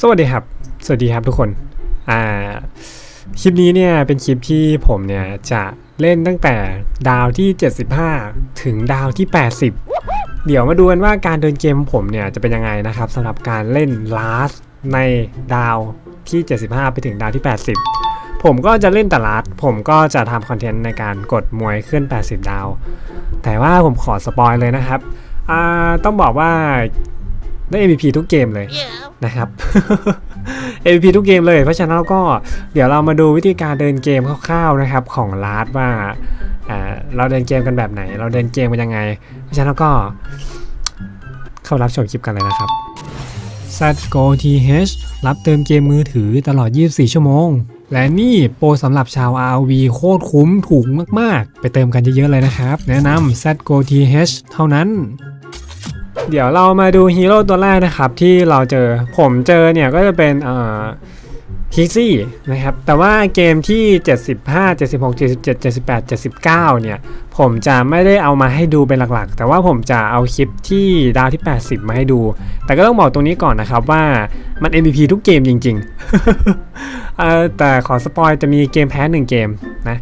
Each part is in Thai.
สวัสดีครับ สวัสดีครับทุกคน อ่า คลิปนี้เนี่ยเป็นคลิปที่ผมเนี่ยจะเล่นตั้งแต่ดาวที่ 75 ถึงดาวที่ 80 เดี๋ยวมาดูกันว่าการเดินเกมผมเนี่ยจะเป็นยังไงนะครับสำหรับการเล่นลาสในดาวที่ 75 ไปถึงดาวที่ 80 ผมก็จะเล่นแต่ลาสผมก็จะทำคอนเทนต์ในการกดมวยขึ้น 80 ดาว แต่ว่าผมขอสปอยเลยนะครับ ต้องบอกว่า ได้ MVP ทุกเกมเลยนะครับ MVP ทุกเกมเลยเพราะฉะนั้นเราก็เดี๋ยวเรามาดูวิธีการเดินเกมคร่าวๆนะครับของลาร์ดว่าอ่าเราเดินเกมกันแบบไหน เราเดินเกมกันยังไง เพราะฉะนั้นเราก็เข้ารับชมคลิปกันเลยนะครับ s a t g o TH รับเติมเกมมือถือตลอด 24 ชั่วโมง และนี่โปรสำหรับชาว RV โคตรคุ้มถูกมากๆ ไปเติมกันเยอะๆเลยนะครับ แนะนำ s a t g o TH เท่านั้น เดี๋ยวเรามาดูฮีโร่ตัวแรกนะครับที่เราเจอผมเจอเนี่ยก็จะเป็นเอ่อคิกซี่นะครับแต่ว่าเกมที่ 75 76 77 78 79 เนี่ย ผมจะไม่ได้เอามาให้ดูเป็นหลักๆ แต่ว่าผมจะเอาคลิปที่ดาวที่ 80 มาให้ดู แต่ก็ต้องบอกตรงนี้ก่อนนะครับว่ามัน MVP ทุกเกมจริงๆแต่ขอสปอยจะมีเกมแพ้ 1 เกมนะ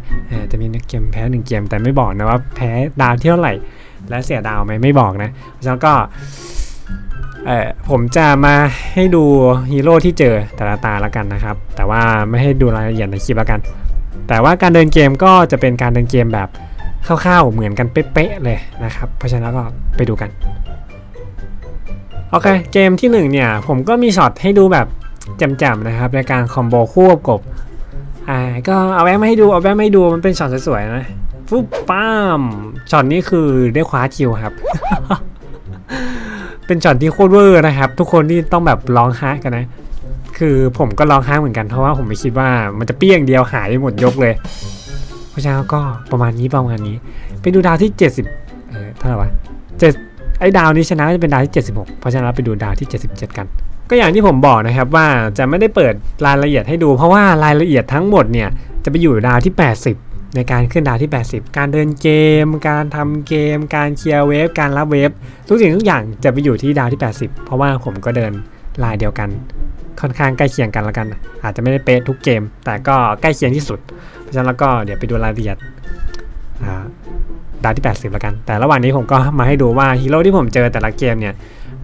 จะมีเกมแพ้ 1 เกมแต่ไม่บอกนะว่าแพ้ดาวที่เท่าไหร่ และเสียดาวไหมไม่บอกนะเพราะฉะนั้นก็เออผมจะมาให้ดูฮีโร่ที่เจอแต่ละตาแล้วกันนะครับ แต่ว่าไม่ให้ดูรายละเอียดในคลิปแล้วกัน แต่ว่าการเดินเกมก็จะเป็นการเดินเกมแบบคร่าวๆเหมือนกันเป๊ะๆเลยนะครับ เพราะฉะนั้นก็ไปดูกัน โอเค เกมที่หนึ่งเนี่ย ผมก็มีช็อตให้ดูแบบจ่มๆนะครับ ในการคอมโบคู่กับกบอ่าก็เอาแวะมาให้ดูเอาแวะมาให้ดูมันเป็นช็อตสวยๆนะ ฟุบป้ามช็อตนี้คือได้คว้าคิวครับ เป็นช็อตที่โคตรเวอร์นะครับ ทุกคนที่ต้องแบบร้องฮะกันนะ คือผมก็ร้องฮะเหมือนกันเพราะว่าผมไม่คิดว่ามันจะเปี้ยงเดียวหายหมดยกเลยเพราะฉะนั้นก็ประมาณนี้ประมาณนี้ ไปดูดาวที่ 70เออเท่าไหร่วะเจ็ดไอ้ดาวนี้ชนะก็จะเป็นดาวที่ 76 เพราะฉะนั้นเราไปดูดาวที่ 77 กัน ก็อย่างที่ผมบอกนะครับว่าจะไม่ได้เปิดรายละเอียดให้ดู เพราะว่ารายละเอียดทั้งหมดเนี่ยจะไปอยู่ดาวที่ 80 ในการขึ้นดาวที่ 80 การเดินเกม การทำเกม การเคลียร์เวฟ การรับเวฟ ทุกสิ่งทุกอย่างจะไปอยู่ที่ดาวที่ 80 เพราะว่าผมก็เดินลายเดียวกัน ค่อนข้างใกล้เคียงกันแล้วกัน อาจจะไม่ได้เป๊ะทุกเกม แต่ก็ใกล้เคียงที่สุด เพราะฉะนั้นแล้วก็เดี๋ยวไปดูรายละเอียดดาวที่ 80 แล้วกัน แต่ระหว่างนี้ผมก็มาให้ดูว่าฮีโร่ที่ผมเจอแต่ละเกมเนี่ย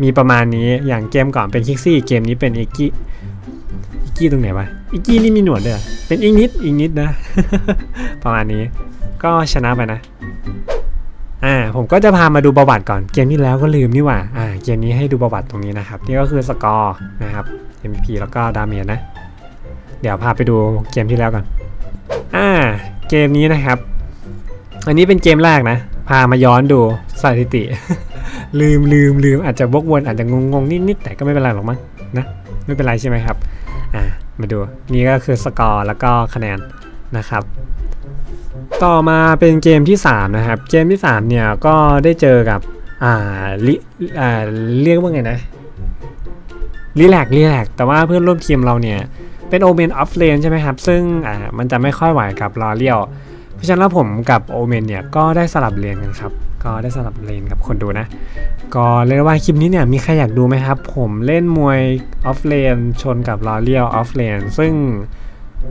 มีประมาณนี้ อย่างเกมก่อนเป็นคิกซี่ เกมนี้เป็นอิกกี้อิก กี้ตรงไหนวะอิกกี้นี่มีหนวดด้วยเหรอเป็นอีกนิดอีกนิดนะ ประมาณนี้ก็ชนะไปนะอ่าผมก็จะพามาดูประวัติก่อนเกมที่แล้วก็ลืมนี่หว่าอ่าเกมนี้ให้ดูประวัติตรงนี้นะครับนี่ก็คือสกอร์นะครับ MVP แล้วก็ดาเมจนะ เดี๋ยวพาไปดูเกมที่แล้วก่อนอ่าเกมนี้นะครับ อันนี้เป็นเกมแรกนะ พามาย้อนดูสถิติ ลืมลืมลืมอาจจะวกวนอาจจะงงงๆนิดแต่ก็ไม่เป็นไรหรอกมั้งนะไม่เป็นไรใช่ไหมครับ อ่ามาดูนี่ก็คือสกอร์แล้วก็คะแนนนะครับ ต่อมาเป็นเกมที่ 3 นะครับ เกมที่ 3 เนี่ยก็ได้เจอกับอ่าลิอ่าเรียกว่าไงนะรีแลกรีแลกแต่ว่าเพื่อนร่วมทีมเราเนี่ย เป็นโอเมนออฟเลนใช่ไหมครับ ซึ่งอ่ามันจะไม่ค่อยไหวกับลอเลียว เพราะฉะนั้นผมกับโอเมนเนี่ย ก็ได้สลับเลนกันครับ ก็ได้สลับเลนกับคนดูนะ ก็เรียกว่าคลิปนี้เนี่ยมีใครอยากดูไหมครับ ผมเล่นมวยออฟเลนชนกับลอเลียวออฟเลนซึ่ง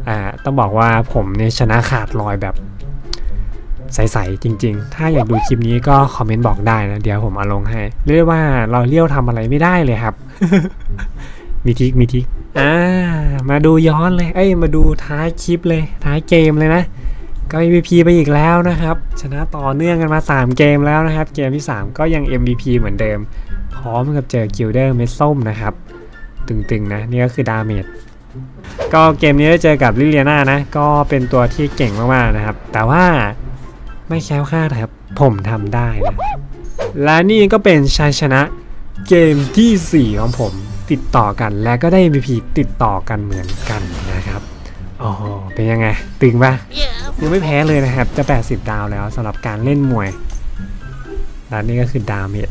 อ่าต้องบอกว่าผมเนี่ยชนะขาดลอยแบบใสๆจริง ๆ ถ้าอยากดูคลิปนี้ก็คอมเมนต์บอกได้นะ เดี๋ยวผมเอาลงให้ เรียกว่าเราเลี้ยวทำอะไรไม่ได้เลยครับ มีทิกมีทิกอ่ามาดูย้อนเลย เอ้ยมาดูท้ายคลิปเลย ท้ายเกมเลยนะ ก็ MVP ไปอีกแล้วนะครับ ชนะต่อเนื่องกันมา 3 เกมแล้วนะครับ เกมที่ 3 ก็ยัง MVP เหมือนเดิม พร้อมกับเจอกิลเดอร์เม็ดส้มนะครับ ตึงๆ นะ นี่ก็คือดาเมจก็เกมนี้ได้เจอกับลิเลียนานะ ก็เป็นตัวที่เก่งมากๆนะครับ แต่ว่าไม่แคล้วคลาดครับ ผมทำได้นะ และนี่ก็เป็นชัยชนะเกมทีสี่ 4 ของผมติดต่อกันและก็ได้ MVP ติดต่อกันเหมือนกันนะครับ โอ้โหเป็นยังไง ตึงปะยังไม่แพ้เลยนะครับ จะ 80 ดาวแล้วสำหรับการเล่นมวยและนี่ก็คือดาวเมจ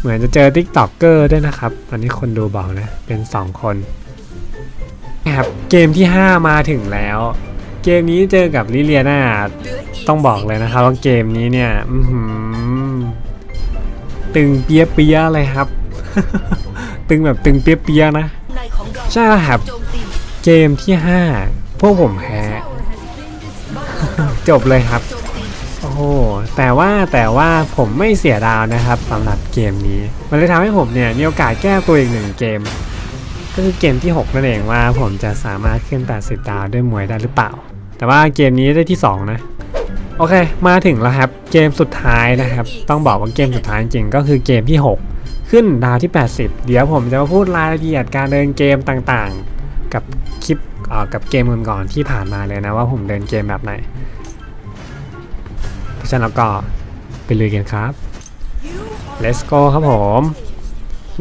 เหมือนจะเจอ t ิ k t o k เกอร์ด้วยนะครับ อันนี้คนดูบอกนะ เป็น 2 คนนะครับเกมที่ 5 มาถึงแล้ว เกมนี้เจอกับลิเลียนาต้องบอกเลยนะครับว่าเกมนี้เนี่ยตึงเปียเปียๆเลยครับ ตึงแบบตึงเปียเปียๆนะ ใช่แล้วครับ เกมที่ 5 พวกผมแพ้จบเลยครับ โอ้โห แต่ว่าแต่ว่าผมไม่เสียดาวนะครับสำหรับเกมนี้ มันเลยทำให้ผมเนี่ยมีโอกาสแก้ตัวอีกหนึ่งเกม ก็คือเกมที่ 6 นั่นเองว่าผมจะสามารถขึ้น 80 ดาวด้วยมวยได้หรือเปล่า แต่ว่าเกมนี้ได้ที่ 2 นะ โอเค มาถึงแล้วครับ เกมสุดท้ายนะครับ ต้องบอกว่าเกมสุดท้ายจริงๆก็คือเกมที่ 6 ขึ้นดาวที่ 80 เดี๋ยวผมจะมาพูดรายละเอียดการเดินเกมต่างๆ กับคลิป กับเกมก่อนๆที่ผ่านมาเลยนะว่าผมเดินเกมแบบไหนเพราะฉะนั้นเราก็ไปลุยกันครับ let's go ครับผม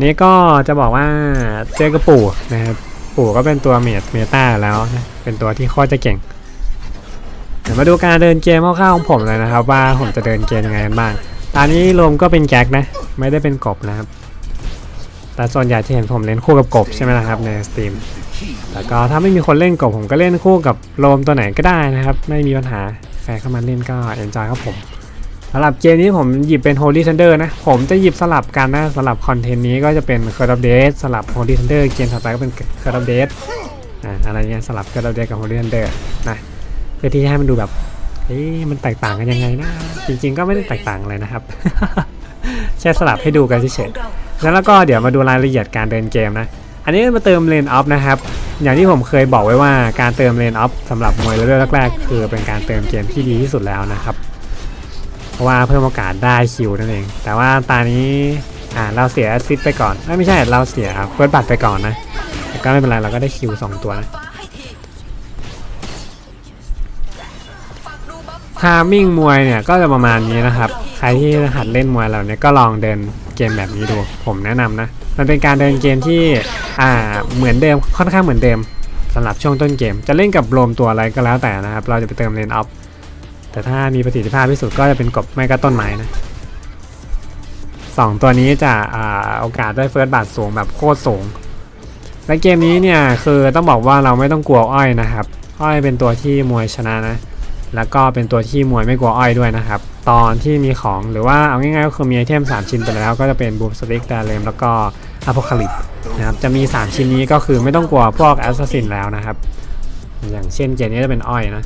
นี่ก็จะบอกว่าเจอกับปู่นะครับปู่ก็เป็นตัวเมดเมตาแล้วนะเป็นตัวที่โคตรจะเก่งเดี๋ยวมาดูการเดินเกมคร่าวๆของผมเลยนะครับ ว่าผมจะเดินเกมยังไงกันบ้างตอนนี้รวมก็เป็นแก๊กนะ ไม่ได้เป็นกบนะครับ แต่ส่วนใหญ่ที่เห็นผมเล่นคู่กับกบใช่ไหมนะครับในสตรีม แล้วก็ถ้าไม่มีคนเล่นกบผมก็เล่นคู่กับโรมตัวไหนก็ได้นะครับ ไม่มีปัญหาใครเข้ามาเล่นก็เอ็นจอยครับผมสำหรับเกมนี้ผมหยิบเป็น Holy Thunder นะ ผมจะหยิบสลับกันนะสำหรับคอนเทนต์นี้ก็จะเป็น c u r of Death สลับ Holy Thunder เกมถัดไปก็เป็น c u r of Death อ่าอะไรเงี้ยสลับ c u r of Death กับ Holy Thunder นะเพื่อที่ให้มันดูแบบเอ๊ะมันแตกต่างกันยังไงนะ จริง ๆ ก็ไม่ได้แตกต่างอะไรนะครับแค่สลับให้ดูกันเฉยๆแล้วก็เดี๋ยวมาดูรายละเอียดการเดินเกมนะ อันนี้มาเติมเลนออฟนะครับ อย่างที่ผมเคยบอกไว้ว่าการเติมเลนออฟสำหรับมวยเลเวลแรกๆ คือเป็นการเติมเกมที่ดีที่สุดแล้วนะครับ เพราะว่าเพิ่มโอกาสได้คิวนั่นเอง แต่ว่าตอนนี้อ่าเราเสียแอซิสต์ไปก่อนไม่ใช่เราเสียเฟิร์สบัตรไปก่อนนะแต่ก็ไม่เป็นไรเราก็ได้คิวสองตัวนะทีฝากดูบัฟทามิ่งมวยเนี่ยก็จะประมาณนี้นะครับ ใครที่หัดเล่นมวยเราเนี่ยก็ลองเดิน เกมแบบนี้ดู ผมแนะนำนะ มันเป็นการเดินเกมที่อ่าเหมือนเดิมค่อนข้างเหมือนเดิมสำหรับช่วงต้นเกม จะเล่นกับโรมตัวอะไรก็แล้วแต่นะครับ เราจะไปเติมเลนออฟแต่ถ้ามีประสิทธิภาพที่สุดก็จะเป็นกบไม่ก็ต้นไม้นะสองตัวนี้จะอ่าโอกาสได้เฟิร์สบัตสูงแบบโคตรสูงและเกมนี้เนี่ยคือต้องบอกว่าเราไม่ต้องกลัวอ้อยนะครับ อ้อยเป็นตัวที่มวยชนะนะ แล้วก็เป็นตัวที่มวยไม่กลัวอ้อยด้วยนะครับ ตอนที่มีของหรือว่าเอาง่ายๆก็คือมีไอเทม 3 ชิ้นไปแล้วก็จะเป็นบูมสติกดาเลมแล้วก็อะโพคาลิปนะครับจะมี 3 ชิ้นนี้ก็คือไม่ต้องกลัวพวกแอสซัสซินแล้วนะครับ อย่างเช่นเกมนี้จะเป็นอ้อยนะ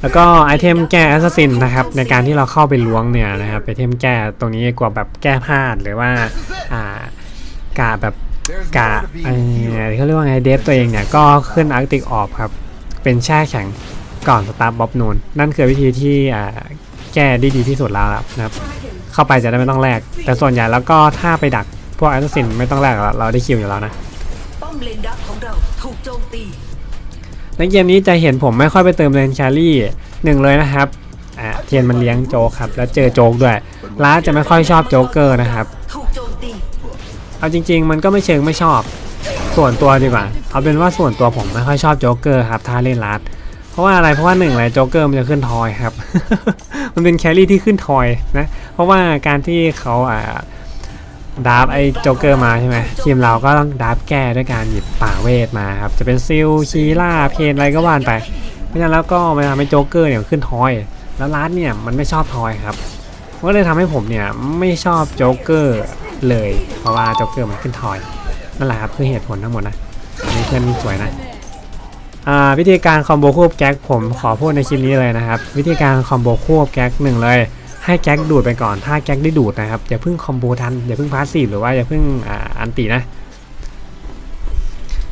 แล้วก็ไอเทมแก้แอสซัสซินนะครับในการที่เราเข้าไปล้วงเนี่ยนะครับไอเทมแก้ตรงนี้กลัวแบบแก้พลาดหรือว่าอ่ากาแบบกะไอเขาเรียกว่าไงเดฟตัวเองเนี่ยก็ขึ้นอาร์ติกออฟครับเป็นแช่แข็ง ก่อนสตาร์ทบ๊อบนูนนั่นคือวิธีที่อ่าแก้ได้ดีที่สุดแล้วนะครับ เข้าไปจะได้ไม่ต้องแลกแต่ส่วนใหญ่แล้วก็ถ้าไปดักพวกแอสซินไม่ต้องแลกแล้วเราได้คิวอยู่แล้วนะป้อมเลนดักของเราถูกโจมตีในเกมนี้จะเห็นผมไม่ค่อยไปเติมเลนแครี่หนึ่งเลยนะครับอ่าเทียนมันเลี้ยงโจ๊กครับ แล้วเจอโจ๊กด้วยล้าจะไม่ค่อยชอบโจ๊กเกอร์นะครับถูกโจมตีเอาจริง ๆ มันก็ไม่เชิงไม่ชอบ ส่วนตัวดีกว่า เอาเป็นว่าส่วนตัวผมไม่ค่อยชอบโจ๊กเกอร์ครับถ้าเล่นลัด เพราะว่าอะไรเพราะว่าหนึ่งเลยโจ๊กเกอร์มันจะขึ้นทอยครับ มันเป็นแครี่ที่ขึ้นทอยนะ เพราะว่าการที่เขาอ่าดาบไอ้โจ๊กเกอร์มาใช่ไหมทีมเราก็ต้องดาบแก้ด้วยการหยิบป่าเวทมาครับ จะเป็นซิลคีล่าเพนอะไรก็ว่านไปเพราะฉะนั้นแล้วก็มันทำให้โจ๊กเกอร์เนี่ยขึ้นทอย แล้วลัดเนี่ยมันไม่ชอบทอยครับก็เลยทำให้ผมเนี่ยไม่ชอบโจ๊กเกอร์เลย เพราะว่าโจ๊กเกอร์มันขึ้นทอยนั่นแหละครับคือเหตุผลทั้งหมดนะอันนี้เพื่อนนี่สวยนะ วิธีการคอมโบควบแก๊กผมขอพูดในคลิปนี้เลยนะครับ วิธีการคอมโบควบแก๊กหนึ่งเลย ให้แก๊กดูดไปก่อน ถ้าแก๊กได้ดูดนะครับอย่าเพิ่งคอมโบทันอย่าเพิ่งพาสซีฟหรือว่าอย่าเพิ่งอ,อันตีนะ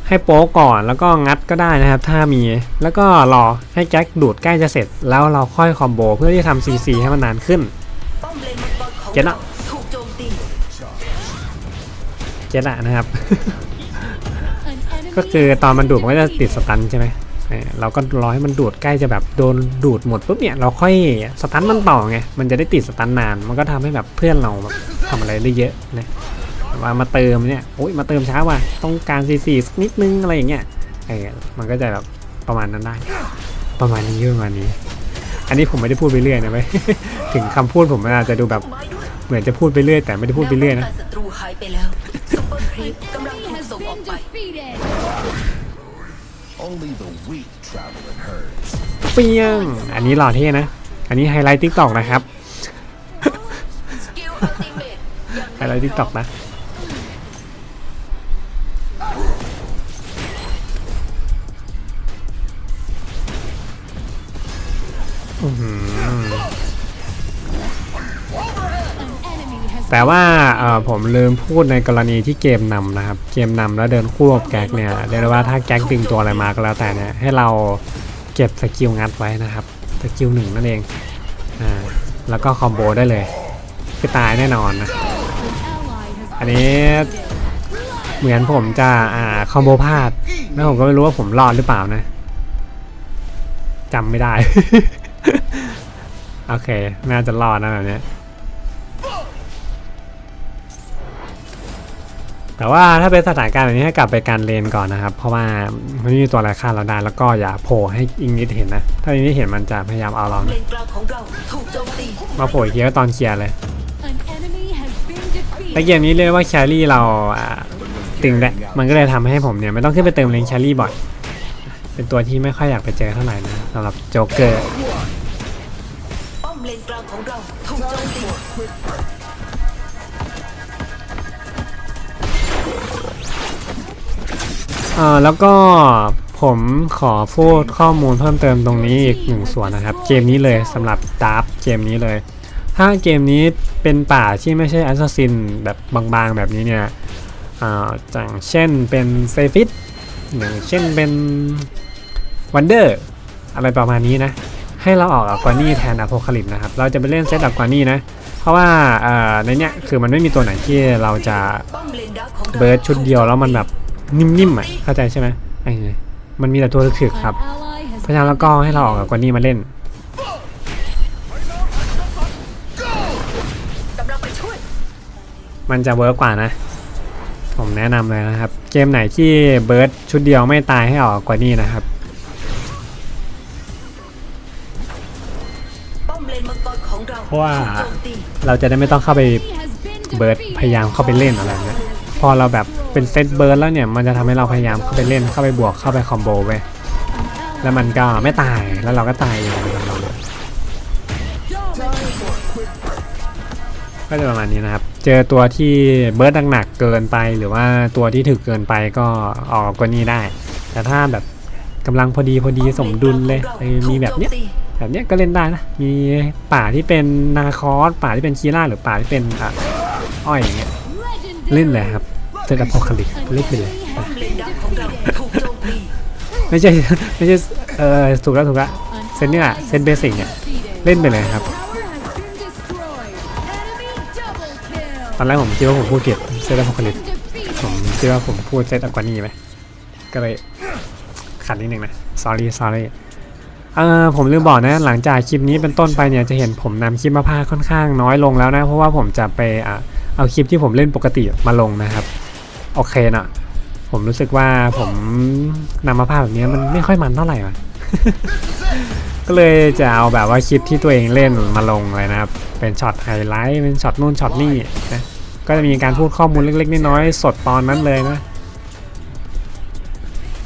ให้โป๊ก่อนแล้วก็งัดก็ได้นะครับ ถ้ามีแล้วก็รอให้แก๊กดูดใกล้จะเสร็จ แล้วเราค่อยคอมโบเพื่อที่จะทำซีซีให้มันนานขึ้นเลนมังกรของเก็ตละเจ็ดอะนะครับ ก็คือตอนมันดูดมันก็จะติดสตันใช่ไหมเออเราก็รอให้มันดูดใกล้จะแบบโดนดูดหมดปุ๊บเนี่ยเราค่อยสตันมันต่อไงมันจะได้ติดสตันนาน มันก็ทำให้แบบเพื่อนเราแบบทำอะไรได้เยอะนะแต่ว่ามาเติมเนี่ยโอ้ยมาเติมช้าว่ะต้องการซีซีสักนิดนึงอะไรอย่างเงี้ยเออมันก็จะแบบประมาณนั้นได้ ประมาณนี้ประมาณนี้ อันนี้ผมไม่ได้พูดไปเรื่อยนะเว้ยถึงคำพูดผมมันอาจจะดูแบบไม้ด้วยเหมือนจะพูดไปเรื่อยแต่ไม่ได้พูดไปเรื่อยนะ แนวป้องกัศัตรูหายไปแล้วซุปเปอร์ครีปกำลังถูกส่งออกไป defeated. Only the weak travel in herds. เปี้ยง อันนี้หล่อเท่นะ อันนี้ไฮไลท์ทิกตอกนะครับ สกิลอัลติเมทไฮไลท์ทิกตอกนะ แต่ว่าผมลืมพูดในกรณีที่เกมนำนะครับ เกมนำแล้วเดินคู่กับแก๊กเนี่ยเรียกได้ว่าถ้าแก๊กดึงตัวอะไรมาก็แล้วแต่เนี่ยให้เราเก็บสกิลงัดไว้นะครับสกิลหนึ่งนั่นเองอ่าแล้วก็คอมโบได้เลยคือตายแน่นอนนะอันนี้เหมือนผมจะอ่าคอมโบพลาดแล้วผมก็ไม่รู้ว่าผมรอดหรือเปล่านะจำไม่ได้ โอเค น่าจะรอดนะแบบเนี้ แต่ว่าถ้าเป็นสถานการณ์แบบนี้ให้กลับไปการเลนก่อนนะครับ เพราะว่ามันไม่มีตัวอะไรฆ่าเราได้แล้วก็อย่าโผล่ให้อิงนิดเห็นนะ ถ้าอิงนิดเห็นมันจะพยายามเอาเราเลนะนกลางของมาโผล่อีกทีก็ตอนเคลียร์เลยแต่ defeated. เกมนี้เรียกว่าแครี่เราตึงแหละมันก็เลยทำให้ผมเนี่ยไม่ต้องขึ้นไปเติมเลนแครี่บ่อย เป็นตัวที่ไม่ค่อยอยากไปเจอเท่าไหร่นะสำหรับโจ๊กเกอร์ เออแล้วก็ผมขอพูดข้อมูลเพิ่มเติมตรงนี้อีกหนึ่งส่วนนะครับ เกมนี้เลยสำหรับดาร์ฟเกมนี้เลย ถ้าเกมนี้เป็นป่าที่ไม่ใช่แอสซัสซินแบบบางๆแบบนี้เนี่ยอ่าอย่างเช่นเป็นเซฟิตอย่างเช่นเป็นวันเดอร์อะไรประมาณนี้นะ ให้เราออกอักวานี่แทนอะโพคาลิปนะครับ เราจะไปเล่นเซตอักวานี่นะ เพราะว่าอ่อในเนี้ยคือมันไม่มีตัวไหนที่เราจะเลนดักของเราเบิร์ดชุดเดียวแล้วมันแบบ นิ่มๆอะเข้าใจใช่ไหมไอ้เนี่ยมันมีแต่ตัวถึกๆครับเพราะฉะนั้นแล้วก็ให้เราออกอักวานี่มาเล่น กำลังไปช่วยมันจะเวิร์กกว่านะ ผมแนะนำเลยนะครับ เกมไหนที่เบิร์ดชุดเดียวไม่ตายให้ออกกว่านี้นะครับ ป้อมเลนมังกรของเราเพราะว่า ถูกโจมตี เราจะได้ไม่ต้องเข้าไปเบิร์ดพยายามเข้าไปเล่นอะไรเงี้ยพ อเราแบบเป็นเซตเบิร์ดแล้วเนี่ย มันจะทำให้เราพยายามเข้าไปเล่นเข้าไปบวกเข้าไปคอมโบไปแล้วมันก็ไม่ตายแล้วเราก็ตายเองเราเลยก็จะประมาณนี้นะครับ เจอตัวที่เบิร์ดหนักเกินไปหรือว่าตัวที่ถึกเกินไปก็ออกกว่านี้ได้ แต่ถ้าแบบกำลังพอดีพอดีสมดุลเลย มีแบบเนี้ยแบบเนี้ยก็เล่นได้นะ มีป่าที่เป็นนาคอสป่าที่เป็นคีร่าหรือป่าที่เป็นอ้อยอย่างเงี้ยเล่นเลยครับ เซตอพอคาลิปเล่นไปเลยป้อมเลนดักของเราถูกโจมตีไม่ใช่ไม่ใช่เออถูกแล้วถูกแล้วเซตเนี่ยเซตเบสิกเนี่ยเล่นไปเลยครับ ตอนแรกผมคิดว่าผมพูดผิดเซตอพอคาลิปผมคิดว่าผมพูดเซตอกว่านี้ไหมก็เลยขัดนิดนึงนะ sorry sorry เออผมลืมบอกนะหลังจากคลิปนี้เป็นต้นไปเนี่ยจะเห็นผมนำคลิปมาพากย์ค่อนข้างน้อยลงแล้วนะ เพราะว่าผมจะไปอะเอาคลิปที่ผมเล่นปกติมาลงนะครับ โอเคนะผมรู้สึกว่าผมนำมาภาพแบบนี้มันไม่ค่อยมันเท่าไหร่วะก็เลยจะเอาแบบว่าคลิปที่ตัวเองเล่นมาลงเลยนะครับ เป็นช็อตไฮไลท์ เป็นช็อตนู่นช็อตนี่นะ ก็จะมีการพูดข้อมูลเล็กๆน้อยๆสดตอนนั้นเลยนะ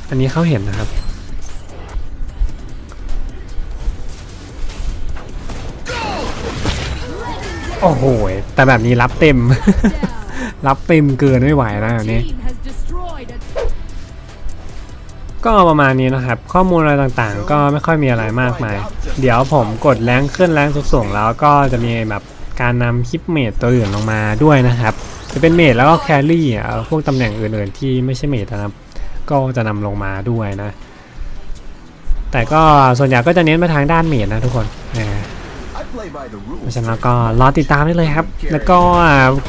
อันนี้เขาเห็นนะครับ โอ้โห แต่แบบนี้รับเต็ม รับเต็มเกินไม่ไหวนะแบบนี้ ก็ประมาณนี้นะครับ ข้อมูลอะไรต่างๆ ก็ไม่ค่อยมีอะไรมากมาย เดี๋ยวผมกดแรงขึ้นแรงสูงๆแล้วก็จะมีแบบการนำคลิปเมดตัวอื่นลงมาด้วยนะครับ จะเป็นเมดแล้วก็แครี่พวกตำแหน่งอื่นๆที่ไม่ใช่เมดนะครับ ก็จะนำลงมาด้วยนะ แต่ก็ส่วนใหญ่ก็จะเน้นไปทางด้านเมดนะทุกคนอ่า I play by the เพราะฉะนั้นแล้วก็รอติดตามได้เลยครับ แล้วก็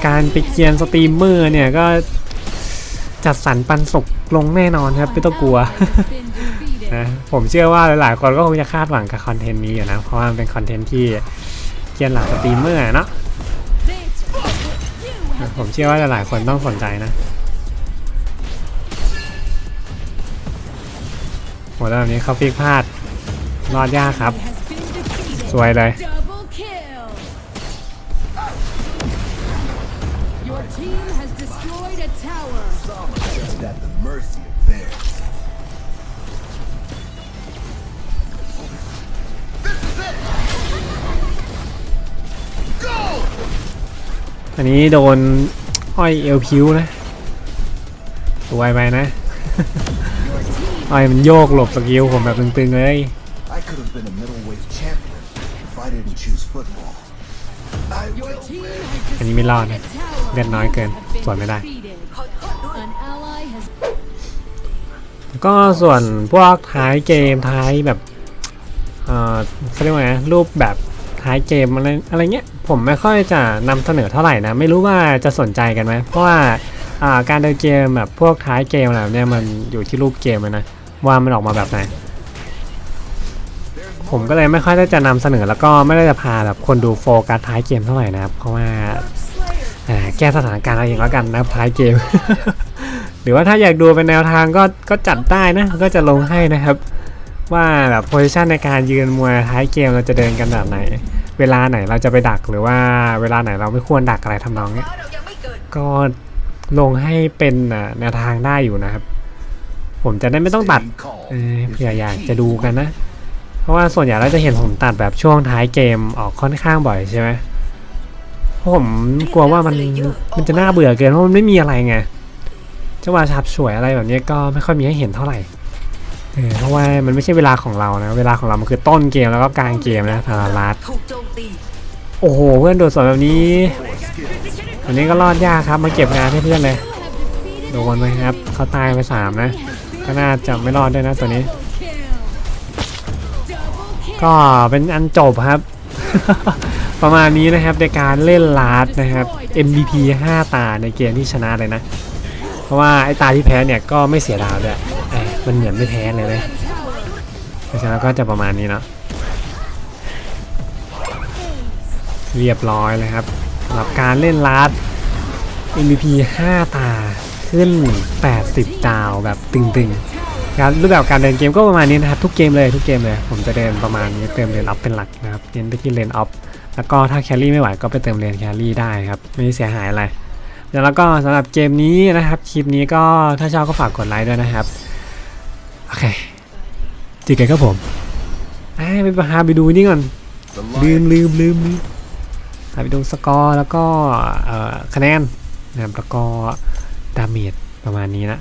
การไปเกียนสตรีมเมอร์เนี่ยก็จัดสรรปันสุกลงแน่นอนครับไม่ต้องกลัวนะผมเชื่อว่าหลายๆคนก็คงจะคาดหวังกับคอนเทนต์นี้อยู่นะ เพราะว่ามันเป็นคอนเทนต์ที่เกียนหลังสตรีมเมอร์เนาะผมเชื่อว่าหลายๆคนต้องสนใจนะโหแล้วแบบนี้เขาฟิกพลาดรอดยากครับ สวยเลย อันนี้โดนอ้อยเอลพิวนะสวยไปนะ อ้อยมันโยกหลบสกิลผมแบบตึงๆเลย I could have been a middleweight champion. I didn't choose football. I will win. อันนี้ไม่รอดนะเลือดน้อยเกินสวนไม่ได้ขอโทษด้วย An ally has แล้วก็ส่วนพวกท้ายเกมท้ายแบบ เอ่อเขาเรียกว่าไงรูปแบบ ท้ายเกมอะไรอะไรเงี้ยผมไม่ค่อยจะนำเสนอเท่าไหร่นะ ไม่รู้ว่าจะสนใจกันไหมเพราะว่าการเดินเกมแบบพวกท้ายเกมอะไรแบบเนี้ยมันอยู่ที่รูปเกมนะว่ามันออกมาแบบไหนผมก็เลยไม่ค่อยได้จะนำเสนอแล้วก็ไม่ได้จะพาแบบคนดูโฟกัสท้ายเกมเท่าไหร่นะครับ เพราะว่าแก้สถานการณ์เอาเองแล้วกันนะครับท้ายเกม หรือว่าถ้าอยากดูเป็นแนวทางก็ก็จัดได้นะ ก็จะลงให้นะครับ ว่าแบบโพซิชันในการยืนมวยท้ายเกมเราจะเดินกันแบบไหน เวลาไหนเราจะไปดักหรือว่าเวลาไหนเราไม่ควรดักอะไรทำนองเนี้ยก็ลงให้เป็นแนวทางได้อยู่นะครับ ผมจะได้ไม่ต้องตัดเผื่ออยากจะดูกันนะ เพราะว่าส่วนใหญ่เราจะเห็นผมตัดแบบช่วงท้ายเกมออกค่อนข้างบ่อยใช่ไหมเพราะผมกลัวว่ามันมันจะน่าเบื่อเกินเพราะมันไม่มีอะไรไงจังหวะฉับฉวยอะไรแบบนี้ก็ไม่ค่อยมีให้เห็นเท่าไหร่ เพราะว่ามันไม่ใช่เวลาของเรานะ เวลาของเรามันคือต้นเกมแล้วก็กลางเกมนะทาราลัสโจมตีโอ้โห เพื่อนโดดสวนแบบนี้อันนี้ก็รอดยากครับมาเก็บงานให้เพื่อนเลย โดนไหมครับเขาตายไปสามนะ ก็น่าจะไม่รอดด้วยนะตัวนี้ ก็เป็นอันจบครับ ประมาณนี้นะครับในการเล่นลาดนะครับ MVP 5 ตาในเกมที่ชนะเลยนะ เพราะว่าไอ้ตาที่แพ้เนี่ยก็ไม่เสียดาวด้วยอ้ย มันเหมือนไม่แพ้เลยเลยเพราะฉะนั้นก็จะประมาณนี้เนาะเรียบร้อยเลยครับสำหรับการเล่นลาด MVP 5 ตาขึ้น 80 ดาวแบบตึงๆครับรูปแบบการเดินเกมก็ประมาณนี้นะครับ ทุกเกมเลยทุกเกมเลย ผมจะเดินประมาณนี้เติมเลนออฟเป็นหลักนะครับเน้นไปที่เลนออฟแล้วก็ถ้าแครี่ไม่ไหวก็ไปเติมเลนแครี่ได้ครับ ไม่เสียหายอะไรแล้วก็สำหรับเกมนี้นะครับ คลิปนี้ก็ถ้าชอบก็ฝากกดไลค์ด้วยนะครับ โอเคเจอกันครับผมอ่าไปพาไปดูนี่ก่อน The ลืม lion ลืมลืมลืมหาไปดูสกอร์แล้วก็เอ่อคะแนนนะครับแล้วก็ดาเมจประมาณนี้นะ